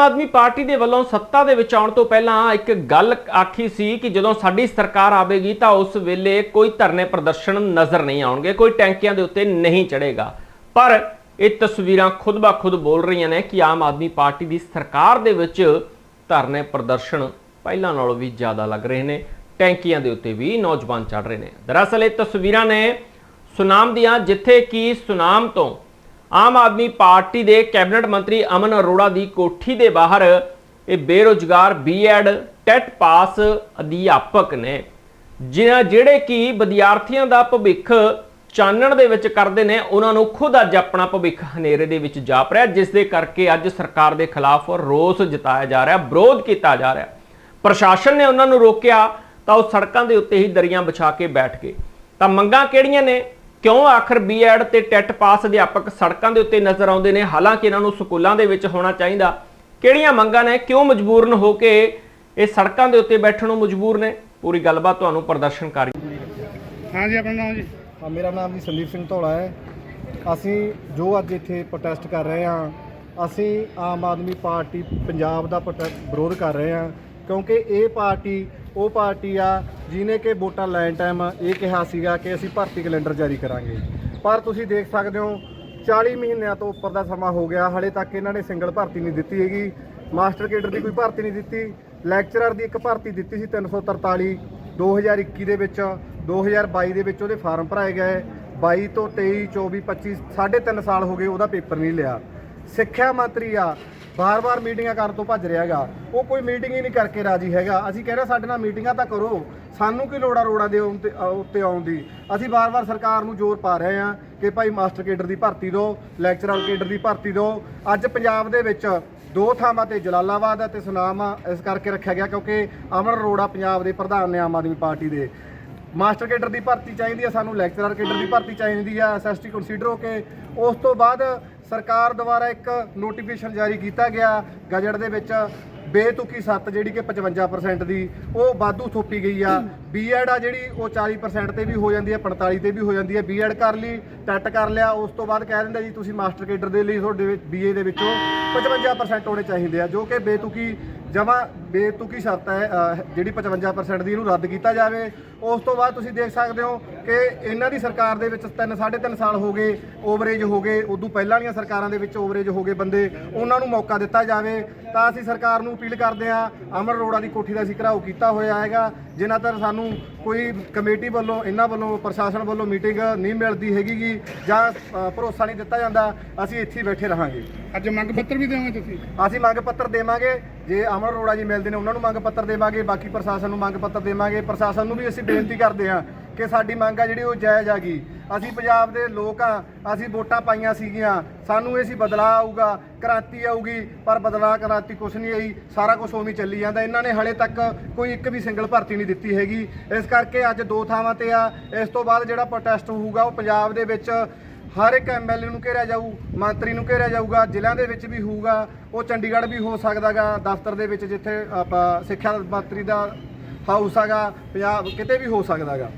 ਆਦਮੀ party ਦੇ ਵੱਲੋਂ ਸੱਤਾ ਦੇ ਵਿੱਚ ਆਉਣ ਤੋਂ ਪਹਿਲਾਂ ਇੱਕ ਗੱਲ ਆਖੀ ਸੀ ਕਿ ਜਦੋਂ ਸਾਡੀ ਸਰਕਾਰ ਆਵੇਗੀ ਤਾਂ ਉਸ ਵੇਲੇ ਕੋਈ ਧਰਨੇ ਪ੍ਰਦਰਸ਼ਨ ਨਜ਼ਰ ਨਹੀਂ ਆਉਣਗੇ, ਕੋਈ ਟੈਂਕੀਆਂ ਦੇ ਉੱਤੇ ਨਹੀਂ ਚੜੇਗਾ ਪਰ ਇਹ ਤਸਵੀਰਾਂ ਖੁਦ ਬਾ ਖੁਦ ਬੋਲ ਰਹੀਆਂ ਨੇ ਕਿ ਆਮ ਆਦਮੀ ਪਾਰਟੀ ਦੀ ਸਰਕਾਰ ਦੇ ਵਿੱਚ ਧਰਨੇ ਪ੍ਰਦਰਸ਼ਨ ਪਹਿਲਾਂ ਨਾਲੋਂ ਵੀ ਜ਼ਿਆਦਾ ਲੱਗ ਰਹੇ ਨੇ, ਟੈਂਕੀਆਂ ਦੇ ਉੱਤੇ ਵੀ ਨੌਜਵਾਨ ਚੜ ਰਹੇ ਨੇ। ਦਰਅਸਲ ਇਹ ਤਸਵੀਰਾਂ ਨੇ ਸੁਨਾਮ ਦੀਆਂ, ਜਿੱਥੇ ਕਿ ਸੁਨਾਮ ਤੋਂ ਆਮ ਆਦਮੀ ਪਾਰਟੀ ਦੇ ਕੈਬਨਿਟ ਮੰਤਰੀ ਅਮਨ ਅਰੋੜਾ ਦੀ ਕੋਠੀ ਦੇ ਬਾਹਰ ਇਹ ਬੇਰੋਜ਼ਗਾਰ ਬੀਐਡ, ਟੈਟ ਪਾਸ ਅਧਿਆਪਕ ਨੇ, ਜਿਨ੍ਹਾਂ ਜਿਹੜੇ ਕਿ ਵਿਦਿਆਰਥੀਆਂ ਦਾ ਭਵਿੱਖ ਚਾਨਣ ਦੇ ਵਿੱਚ ਕਰਦੇ ਨੇ, ਉਹਨਾਂ ਨੂੰ ਖੁਦ ਅੱਜ ਆਪਣਾ ਭਵਿੱਖ ਹਨੇਰੇ ਦੇ ਵਿੱਚ ਜਾਪ ਰਿਹਾ, ਜਿਸ ਦੇ ਕਰਕੇ ਅੱਜ ਸਰਕਾਰ ਦੇ ਖਿਲਾਫ ਰੋਸ ਜਤਾਇਆ ਜਾ ਰਿਹਾ, ਵਿਰੋਧ ਕੀਤਾ ਜਾ ਰਿਹਾ। ਪ੍ਰਸ਼ਾਸਨ ਨੇ ਉਹਨਾਂ ਨੂੰ ਰੋਕਿਆ, ਤਾਂ ਉਹ ਸੜਕਾਂ ਦੇ ਉੱਤੇ ਹੀ ਦਰੀਆਂ ਵਿਛਾ ਕੇ ਬੈਠ ਗਏ। ਤਾਂ ਮੰਗਾਂ ਕਿਹੜੀਆਂ ਨੇ? ਕਿਉਂ ਆਖਰ ਬੀਐਡ ਤੇ ਟੈਟ ਪਾਸ ਅਧਿਆਪਕ ਸੜਕਾਂ ਦੇ ਉੱਤੇ ਨਜ਼ਰ ਆਉਂਦੇ ਨੇ? ਹਾਲਾਂਕਿ ਇਹਨਾਂ ਨੂੰ ਸਕੂਲਾਂ ਦੇ ਵਿੱਚ ਹੋਣਾ ਚਾਹੀਦਾ। ਕਿਹੜੀਆਂ ਮੰਗਾਂ ਨੇ? ਕਿਉਂ ਮਜਬੂਰਨ ਹੋ ਕੇ ਇਹ ਸੜਕਾਂ ਦੇ ਉੱਤੇ ਬੈਠਣ ਨੂੰ ਮਜਬੂਰ ਨੇ? ਪੂਰੀ ਗੱਲਬਾਤ ਤੁਹਾਨੂੰ ਪ੍ਰਦਰਸ਼ਨਕਾਰੀ ਹਾਂ। ਜੀ ਆਪਣਾ ਨਾਮ ਜੀ? ਹਾਂ ਮੇਰਾ ਨਾਮ ਜੀ ਸੰਦੀਪ ਸਿੰਘ ਧੌਲਾ ਹੈ। ਅਸੀਂ ਜੋ ਅੱਜ ਇੱਥੇ ਪ੍ਰੋਟੈਸਟ ਕਰ ਰਹੇ ਹਾਂ ਅਸੀਂ ਆਮ ਆਦਮੀ ਪਾਰਟੀ ਪੰਜਾਬ ਦਾ ਵਿਰੋਧ ਕਰ ਰਹੇ ਹਾਂ ਕਿਉਂਕਿ ਇਹ ਪਾਰਟੀ ਉਹ ਪਾਰਟੀ ਆ ਜਿਹਨੇ ਕਿ ਵੋਟਾਂ ਲੈਣ ਟਾਈਮ ਇਹ ਕਿਹਾ ਸੀਗਾ ਕਿ ਅਸੀਂ ਭਰਤੀ ਕੈਲੰਡਰ ਜਾਰੀ ਕਰਾਂਗੇ। ਪਰ ਤੁਸੀਂ ਦੇਖ ਸਕਦੇ ਹੋ 40 ਮਹੀਨਿਆਂ ਤੋਂ ਉੱਪਰ ਦਾ ਸਮਾਂ ਹੋ ਗਿਆ। ਹਲੇ ਤੱਕ ਇਹਨਾਂ ਨੇ ਸਿੰਗਲ ਭਰਤੀ ਨਹੀਂ ਦਿੱਤੀ ਹੈਗੀ। ਮਾਸਟਰ ਕੇਡਰ ਦੀ ਕੋਈ ਭਰਤੀ ਨਹੀਂ ਦਿੱਤੀ। ਲੈਕਚਰਰ ਦੀ ਇੱਕ ਭਰਤੀ ਦਿੱਤੀ ਸੀ 343 2021 ਦੇ ਵਿੱਚ 2022 ਦੇ ਵਿੱਚ ਉਹਦੇ ਫਾਰਮ ਭਰਾਏ ਗਏ। 22 ਤੋਂ 23 24 25 ਸਾਢੇ ਤਿੰਨ ਸਾਲ ਹੋ ਗਏ, ਉਹਦਾ ਪੇਪਰ ਨਹੀਂ ਲਿਆ। ਸਿੱਖਿਆ ਮੰਤਰੀ ਆ ਬਾਰ-ਬਾਰ ਮੀਟਿੰਗਾਂ ਕਰਨ ਤੋਂ ਭੱਜ ਰਿਹਾ ਹੈਗਾ। ਉਹ ਕੋਈ ਮੀਟਿੰਗ ਹੀ ਨਹੀਂ ਕਰਕੇ ਰਾਜੀ ਹੈਗਾ। ਅਸੀਂ ਕਹਿ ਰਹੇ ਸਾਡੇ ਨਾਲ ਮੀਟਿੰਗਾਂ ਤਾਂ ਕਰੋ। ਸਾਨੂੰ ਕੀ ਲੋੜਾ ਰੋੜਾ ਦੇ ਉੱਤੇ ਉੱਤੇ ਆਉਣ ਦੀ? ਅਸੀਂ ਬਾਰ-ਬਾਰ ਸਰਕਾਰ ਨੂੰ ਜ਼ੋਰ ਪਾ ਰਹੇ ਹਾਂ ਕਿ ਭਾਈ ਮਾਸਟਰ ਕੇਡਰ ਦੀ ਭਰਤੀ ਦਿਓ ਲੈਕਚਰਰ ਕੇਡਰ ਦੀ ਭਰਤੀ ਦਿਓ। ਅੱਜ ਪੰਜਾਬ ਦੇ ਵਿੱਚ ਦੋ ਥਾਵਾਂ ਤੇ ਜਲਾਲਾਬਾਦ ਅਤੇ ਸੁਨਾਮ ਆ, ਇਸ ਕਰਕੇ ਰੱਖਿਆ ਗਿਆ ਕਿਉਂਕਿ ਅਮਨ ਅਰੋੜਾ ਪੰਜਾਬ ਦੇ ਪ੍ਰਧਾਨ ਨੇ ਆਮ ਆਦਮੀ ਪਾਰਟੀ ਦੇ। ਮਾਸਟਰ ਕੇਡਰ ਦੀ ਭਰਤੀ ਚਾਹੀਦੀ ਆ ਸਾਨੂੰ ਲੈਕਚਰਰ ਕੇਡਰ ਦੀ ਭਰਤੀ ਚਾਹੀਦੀ ਆ ਐਸਐਸਟੀ ਕੰਸੀਡਰ ਹੋ ਕੇ। ਉਸ ਤੋਂ ਬਾਅਦ ਸਰਕਾਰ ਦੁਆਰਾ ਇੱਕ ਨੋਟੀਫਿਕੇਸ਼ਨ ਜਾਰੀ ਕੀਤਾ ਗਿਆ। ਗਜਟ ਦੇ ਵਿੱਚ ਬੇਤੁਕੀ ਸੱਤ ਜਿਹੜੀ ਕਿ 55% ਦੀ, ਉਹ ਵਾਧੂ ਥੋਪੀ ਗਈ ਆ। ਬੀਐਡ ਆ ਜਿਹੜੀ, ਉਹ 40% ਤੇ ਵੀ ਹੋ ਜਾਂਦੀ ਹੈ 45 ਤੇ ਵੀ ਹੋ ਜਾਂਦੀ ਹੈ। ਬੀਐਡ ਕਰ ਲਈ, ਟੈਟ ਕਰ ਲਿਆ, ਉਸ ਤੋਂ ਬਾਅਦ ਕਹਿ ਦਿੰਦਾ ਜੀ, ਤੁਸੀਂ ਮਾਸਟਰ ਕੇਡਰ ਦੇ ਲਈ ਤੁਹਾਡੇ ਵਿੱਚ ਬੀਏ ਦੇ ਵਿੱਚੋਂ 55% ਹੋਣੇ ਚਾਹੀਦੇ ਆ, ਜੋ ਕਿ ਬੇਤੁਕੀ ਜਮਾ ਬੇਤੁਕੀ ਸ਼ਰਤ ਹੈ ਜਿਹੜੀ 55% ਦੀ ਇਹਨੂੰ ਰੱਦ ਕੀਤਾ ਜਾਵੇ। ਉਸ ਤੋਂ ਬਾਅਦ ਤੁਸੀਂ ਦੇਖ ਸਕਦੇ ਹੋ ਕਿ ਇਹਨਾਂ ਦੀ ਸਰਕਾਰ ਦੇ ਵਿੱਚ 3 3.5 ਸਾਲ ਹੋ ਗਏ ਓਵਰੇਜ ਹੋ ਗਏ ਉਦੋਂ ਪਹਿਲਾਂ ਵਾਲੀਆਂ ਸਰਕਾਰਾਂ ਦੇ ਵਿੱਚ ਓਵਰੇਜ ਹੋ ਗਏ ਬੰਦੇ ਉਹਨਾਂ ਨੂੰ ਮੌਕਾ ਦਿੱਤਾ ਜਾਵੇ। ਤਾਂ ਅਸੀਂ ਸਰਕਾਰ ਨੂੰ ਅਪੀਲ ਕਰਦੇ ਹਾਂ ਅਮਰ ਅਰੋੜਾ ਦੀ ਕੋਠੀ ਦਾ ਅਸੀਂ ਘਰਾਓ ਕੀਤਾ ਹੋਇਆ ਹੈਗਾ ਜਿਨ੍ਹਾਂ ਤੱਕ ਸਾਨੂੰ ਕੋਈ ਕਮੇਟੀ ਵੱਲੋਂ ਇਹਨਾਂ ਵੱਲੋਂ ਪ੍ਰਸ਼ਾਸਨ ਵੱਲੋਂ ਮੀਟਿੰਗ ਨਹੀਂ ਮਿਲਦੀ ਹੈਗੀਗੀ ਜਾਂ ਭਰੋਸਾ ਨਹੀਂ ਦਿੱਤਾ ਜਾਂਦਾ ਅਸੀਂ ਇੱਥੇ ਬੈਠੇ ਰਹਾਂਗੇ। ਅੱਜ ਮੰਗ ਪੱਤਰ ਵੀ ਦੇਵਾਂਗੇ ਤੁਸੀਂ? ਅਸੀਂ ਮੰਗ ਪੱਤਰ ਦੇਵਾਂਗੇ ਜੇ ਅਮਰ ਅਰੋੜਾ ਜੀ ਮਿਲਦੇ ਨੇ ਉਹਨਾਂ ਨੂੰ ਮੰਗ ਪੱਤਰ ਦੇਵਾਂਗੇ ਬਾਕੀ ਪ੍ਰਸ਼ਾਸਨ ਨੂੰ ਮੰਗ ਪੱਤਰ ਦੇਵਾਂਗੇ। ਪ੍ਰਸ਼ਾਸਨ ਨੂੰ ਵੀ ਅਸੀਂ ਬੇਨਤੀ ਕਰਦੇ ਹਾਂ ਕਿ ਸਾਡੀ ਮੰਗ ਆ ਜਿਹੜੀ ਉਹ ਜਾਇਜ਼ ਆ ਗਈ। ਅਸੀਂ ਪੰਜਾਬ ਦੇ ਲੋਕ ਆ, ਅਸੀਂ ਵੋਟਾਂ ਪਾਈਆਂ ਸੀਗੀਆਂ। ਸਾਨੂੰ ਇਹ ਸੀ ਬਦਲਾਅ ਆਊਗਾ, ਕ੍ਰਾਂਤੀ ਆਊਗੀ, ਪਰ ਬਦਲਾਅ, ਕ੍ਰਾਂਤੀ ਕੁਛ ਨਹੀਂ ਆਈ। ਸਾਰਾ ਕੁਝ ਉਵੇਂ ਚੱਲੀ ਜਾਂਦਾ। ਇਹਨਾਂ ਨੇ ਹਲੇ ਤੱਕ ਕੋਈ ਇੱਕ ਵੀ ਸਿੰਗਲ ਭਰਤੀ ਨਹੀਂ ਦਿੱਤੀ ਹੈਗੀ। ਇਸ ਕਰਕੇ ਅੱਜ ਦੋ ਥਾਵਾਂ ਤੇ ਆ। ਇਸ ਤੋਂ ਬਾਅਦ ਜਿਹੜਾ ਪ੍ਰੋਟੈਸਟ ਹੋਊਗਾ, ਉਹ ਪੰਜਾਬ ਦੇ ਵਿੱਚ ਹਰ ਇੱਕ ਐਮਐਲਏ ਨੂੰ ਘੇਰਿਆ ਜਾਊ, ਮੰਤਰੀ ਨੂੰ ਘੇਰਿਆ ਜਾਊਗਾ, ਜ਼ਿਲ੍ਹਿਆਂ ਦੇ ਵਿੱਚ ਵੀ ਹੋਊਗਾ। ਉਹ ਚੰਡੀਗੜ੍ਹ ਵੀ ਹੋ ਸਕਦਾਗਾ, ਦਫ਼ਤਰ ਦੇ ਵਿੱਚ ਜਿੱਥੇ ਆਪਾਂ ਸਿੱਖਿਆ ਮੰਤਰੀ ਦਾ ਹਾਊਸ ਹੈਗਾ ਪੰਜਾਬ ਕਿਤੇ ਵੀ ਹੋ ਸਕਦਾਗਾ।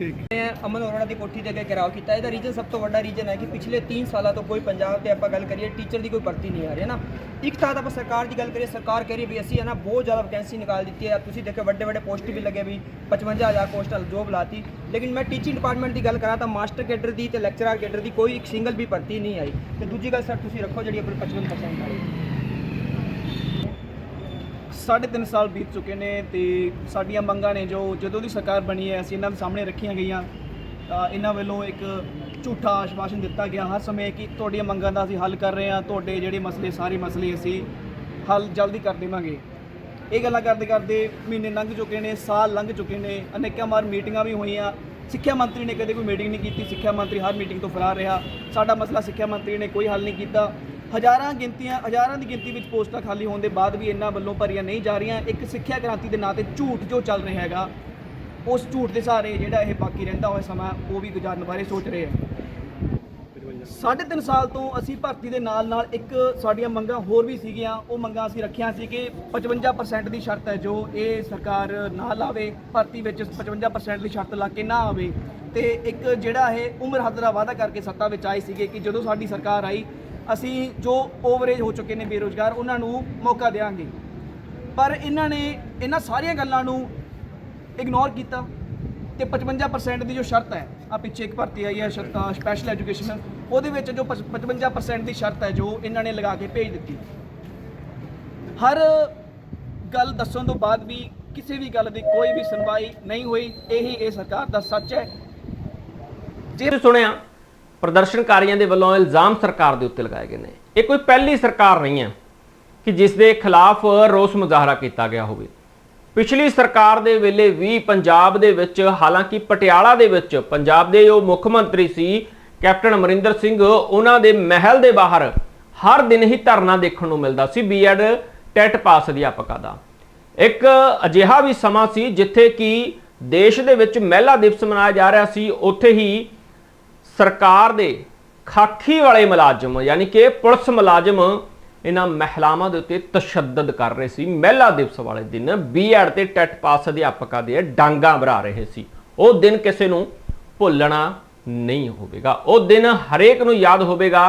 ਠੀਕ। ਮੈਂ ਅਮਨ ਅਰੋੜਾ ਦੀ ਕੋਠੀ ਦੇ ਅੱਗੇ ਘਿਰਾਓ ਕੀਤਾ। ਇਹਦਾ ਰੀਜਨ ਸਭ ਤੋਂ ਵੱਡਾ ਰੀਜਨ ਹੈ ਕਿ ਪਿਛਲੇ 3 ਸਾਲਾਂ ਤੋਂ ਕੋਈ ਪੰਜਾਬ ਤੇ ਆਪਾਂ ਗੱਲ ਕਰੀਏ ਟੀਚਰ ਦੀ ਕੋਈ ਭਰਤੀ ਨਹੀਂ ਆ ਰਹੀ, ਹੈ ਨਾ? ਇੱਕ ਤਾਂ ਆਪਾਂ ਸਰਕਾਰ ਦੀ ਗੱਲ ਕਰੀਏ, ਸਰਕਾਰ ਕਹਿ ਰਹੀ ਵੀ ਅਸੀਂ, ਹੈ ਨਾ, ਬਹੁਤ ਜ਼ਿਆਦਾ ਵੈਕੈਂਸੀ ਨਿਕਾਲ ਦਿੱਤੀ ਹੈ। ਤੁਸੀਂ ਦੇਖੋ, ਵੱਡੇ ਵੱਡੇ ਪੋਸਟ ਵੀ ਲੱਗੇ ਵੀ 55000 ਪੋਸਟ ਜੋਬ ਲਾਤੀ। ਲੇਕਿਨ ਮੈਂ ਟੀਚਿੰਗ ਡਿਪਾਰਟਮੈਂਟ ਦੀ ਗੱਲ ਕਰਾਂ ਤਾਂ ਮਾਸਟਰ ਕੇਡਰ ਦੀ ਤੇ ਲੈਕਚਰਰ ਕੇਡਰ ਦੀ ਕੋਈ ਇੱਕ ਸਿੰਗਲ ਵੀ ਭਰਤੀ ਨਹੀਂ ਆਈ। ਤੇ ਦੂਜੀ ਗੱਲ ਸਰ ਤੁਸੀਂ ਰੱਖੋ ਜਿਹੜੀ ਆਪਣੀ 55% ਵਾਲੀ। ਸਾਢੇ ਤਿੰਨ ਸਾਲ ਬੀਤ ਚੁੱਕੇ ਨੇ ਤੇ ਸਾਡੀਆਂ ਮੰਗਾਂ ਨੇ ਜੋ ਜਦੋਂ ਦੀ ਸਰਕਾਰ ਬਣੀ ਹੈ, ਅਸੀਂ ਇਹਨਾਂ ਦੇ ਸਾਹਮਣੇ ਰੱਖੀਆਂ ਗਈਆਂ। ਤਾਂ ਇਹਨਾਂ ਵੱਲੋਂ ਇੱਕ ਝੂਠਾ ਆਸ਼ਵਾਸਨ ਦਿੱਤਾ ਗਿਆ ਹਰ ਸਮੇਂ ਕਿ ਤੁਹਾਡੀਆਂ ਮੰਗਾਂ ਦਾ ਅਸੀਂ ਹੱਲ ਕਰ ਰਹੇ ਹਾਂ, ਤੁਹਾਡੇ ਜਿਹੜੇ ਮਸਲੇ, ਸਾਰੇ ਮਸਲੇ ਅਸੀਂ ਹੱਲ ਜਲਦੀ ਕਰ ਦੇਵਾਂਗੇ। ਇਹ ਗੱਲਾਂ ਕਰਦੇ ਕਰਦੇ ਮਹੀਨੇ ਲੰਘ ਚੁੱਕੇ ਨੇ, ਸਾਲ ਲੰਘ ਚੁੱਕੇ ਨੇ, ਅਨੇਕਾਂ ਵਾਰ ਮੀਟਿੰਗਾਂ ਵੀ ਹੋਈਆਂ। ਸਿੱਖਿਆ ਮੰਤਰੀ ਨੇ ਕਦੇ ਕੋਈ ਮੀਟਿੰਗ ਨਹੀਂ ਕੀਤੀ, ਸਿੱਖਿਆ ਮੰਤਰੀ ਹਰ ਮੀਟਿੰਗ ਤੋਂ ਫਰਾਰ ਰਿਹਾ। ਸਾਡਾ ਮਸਲਾ ਸਿੱਖਿਆ ਮੰਤਰੀ ਨੇ ਕੋਈ ਹੱਲ ਨਹੀਂ ਕੀਤਾ। ਹਜ਼ਾਰਾਂ ਗਿਣਤੀਆਂ, ਹਜ਼ਾਰਾਂ ਦੀ ਗਿਣਤੀ ਵਿੱਚ ਪੋਸਟਾਂ ਖਾਲੀ ਹੋਣ ਦੇ ਬਾਅਦ ਵੀ ਇਹਨਾਂ ਵੱਲੋਂ ਭਰੀਆਂ ਨਹੀਂ ਜਾ ਰਹੀਆਂ। ਇੱਕ ਸਿੱਖਿਆ ਕ੍ਰਾਂਤੀ ਦੇ ਨਾਂ ਤੇ ਝੂਠ ਜੋ ਚੱਲ ਰਿਹਾ ਹੈਗਾ, ਉਸ ਝੂਠ ਦੇ ਸਹਾਰੇ ਜਿਹੜਾ ਇਹ ਬਾਕੀ ਰਹਿੰਦਾ ਹੋਇਆ ਸਮਾਂ, ਉਹ ਵੀ ਗੁਜ਼ਾਰਨ ਬਾਰੇ ਸੋਚ ਰਹੇ ਆ। ਸਾਢੇ ਤਿੰਨ ਸਾਲ ਤੋਂ ਅਸੀਂ ਭਰਤੀ ਦੇ ਨਾਲ ਨਾਲ ਇੱਕ ਸਾਡੀਆਂ ਮੰਗਾਂ ਹੋਰ ਵੀ ਸੀਗੀਆਂ। ਉਹ ਮੰਗਾਂ ਅਸੀਂ ਰੱਖੀਆਂ ਸੀ ਕਿ 55% ਦੀ ਸ਼ਰਤ ਹੈ ਜੋ ਇਹ ਸਰਕਾਰ ਨਾ ਲਾਵੇ, ਭਰਤੀ ਵਿੱਚ 55% ਦੀ ਸ਼ਰਤ ਲਾ ਕੇ ਨਾ ਆਵੇ। ਤੇ ਇੱਕ ਜਿਹੜਾ ਇਹ ਉਮਰ ਹੱਦ ਦਾ ਵਾਅਦਾ ਕਰਕੇ ਸੱਤਾ ਵਿੱਚ ਆਏ ਸੀਗੇ ਕਿ ਜਦੋਂ ਸਾਡੀ ਸਰਕਾਰ ਆਈ ਅਸੀਂ ਜੋ ਓਵਰੇਜ ਹੋ ਚੁੱਕੇ ਨੇ ਬੇਰੋਜ਼ਗਾਰ, ਉਹਨਾਂ ਨੂੰ ਮੌਕਾ ਦੇਵਾਂਗੇ ਪਰ ਇਹਨਾਂ ਨੇ ਇਹਨਾਂ ਸਾਰੀਆਂ ਗੱਲਾਂ ਨੂੰ ਇਗਨੋਰ ਕੀਤਾ ਤੇ 55% ਦੀ ਜੋ ਸ਼ਰਤ ਹੈ ਆ ਪਿੱਛੇ ਇੱਕ ਭਰਤੀ ਆਈ ਹੈ ਸ਼ਰਤਾਂ ਸਪੈਸ਼ਲ ਐਜੂਕੇਸ਼ਨ ਉਹਦੇ ਵਿੱਚ ਜੋ 55% ਦੀ ਸ਼ਰਤ ਹੈ ਜੋ ਇਹਨਾਂ ਨੇ ਲਗਾ ਕੇ ਭੇਜ ਦਿੱਤੀ। ਹਰ ਗੱਲ ਦੱਸਣ ਤੋਂ ਬਾਅਦ ਵੀ ਕਿਸੇ ਵੀ ਗੱਲ ਦੀ ਕੋਈ ਵੀ ਸੁਣਵਾਈ ਨਹੀਂ ਹੋਈ, ਇਹੀ ਇਹ ਸਰਕਾਰ ਦਾ ਸੱਚ ਹੈ। ਜੇ ਸੁਣਿਆ ਪ੍ਰਦਰਸ਼ਨਕਾਰੀਆਂ ਦੇ ਵੱਲੋਂ ਇਲਜ਼ਾਮ ਸਰਕਾਰ ਦੇ ਉੱਤੇ ਲਗਾਏ ਗਏ ਨੇ। ਇਹ ਕੋਈ ਪਹਿਲੀ ਸਰਕਾਰ ਨਹੀਂ ਹੈ ਕਿ ਜਿਸ ਦੇ ਖਿਲਾਫ ਰੋਸ ਮੁਜ਼ਾਹਰਾ ਕੀਤਾ ਗਿਆ ਹੋਵੇ। ਪਿਛਲੀ ਸਰਕਾਰ ਦੇ ਵੇਲੇ ਵੀ ਪੰਜਾਬ ਦੇ ਵਿੱਚ, ਹਾਲਾਂਕਿ ਪਟਿਆਲਾ ਦੇ ਵਿੱਚ, ਪੰਜਾਬ ਦੇ ਉਹ ਮੁੱਖ ਮੰਤਰੀ ਸੀ, ਕੈਪਟਨ ਅਮਰਿੰਦਰ ਸਿੰਘ, ਉਹਨਾਂ ਦੇ ਮਹਿਲ ਦੇ ਬਾਹਰ ਹਰ ਦਿਨ ਹੀ ਧਰਨਾ ਦੇਖਣ ਨੂੰ ਮਿਲਦਾ ਸੀ ਬੀਐਡ ਟੈਟ ਪਾਸ ਅਧਿਆਪਕਾਂ ਦਾ। ਇੱਕ ਅਜਿਹਾ ਵੀ ਸਮਾਂ ਸੀ ਜਿੱਥੇ ਕਿ ਦੇਸ਼ ਦੇ ਵਿੱਚ ਮਹਿਲਾ ਦਿਵਸ ਮਨਾਇਆ ਜਾ ਰਿਹਾ ਸੀ, ਉੱਥੇ ਹੀ ਸਰਕਾਰ ਦੇ ਖਾਕੀ ਵਾਲੇ ਮੁਲਾਜ਼ਮ, ਯਾਨੀ ਕਿ ਪੁਲਿਸ ਮੁਲਾਜ਼ਮ, ਇਹਨਾਂ ਮਹਿਲਾਵਾਂ ਦੇ ਉੱਤੇ ਤਸ਼ੱਦਦ ਕਰ ਰਹੇ ਸੀ। ਮਹਿਲਾ ਦਿਵਸ ਵਾਲੇ ਦਿਨ ਬੀਐਡ ਤੇ ਟੈਟ ਪਾਸ ਅਧਿਆਪਕਾਂ ਦੇ ਡਾਂਗਾ ਭਰਾ ਰਹੇ ਸੀ। ਉਹ ਦਿਨ ਕਿਸੇ ਨੂੰ ਭੁੱਲਣਾ ਨਹੀਂ ਹੋਵੇਗਾ। ਉਹ ਦਿਨ ਹਰੇਕ ਨੂੰ ਯਾਦ ਹੋਵੇਗਾ।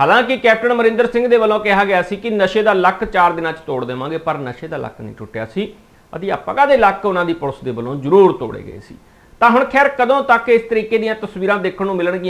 ਹਾਲਾਂਕਿ ਕੈਪਟਨ ਅਮਰਿੰਦਰ ਸਿੰਘ ਦੇ ਵੱਲੋਂ ਕਿਹਾ ਗਿਆ ਸੀ ਕਿ ਨਸ਼ੇ ਦਾ ਲੱਕ 4 ਦਿਨਾਂ 'ਚ ਤੋੜ ਦੇਵਾਂਗੇ, ਪਰ ਨਸ਼ੇ ਦਾ ਲੱਕ ਨਹੀਂ ਟੁੱਟਿਆ ਸੀ। ਅਧਿਆਪਕਾਂ ਦੇ ਲੱਕ ਉਹਨਾਂ ਦੀ ਪੁਲਿਸ ਦੇ ਵੱਲੋਂ ਜ਼ਰੂਰ ਤੋੜੇ ਗਏ ਸੀ। ਤਾਂ ਹੁਣ ਖੈਰ ਕਦੋਂ ਤੱਕ ਇਸ ਤਰੀਕੇ ਦੀਆਂ ਤਸਵੀਰਾਂ ਦੇਖਣ ਨੂੰ ਮਿਲਣਗੀਆਂ?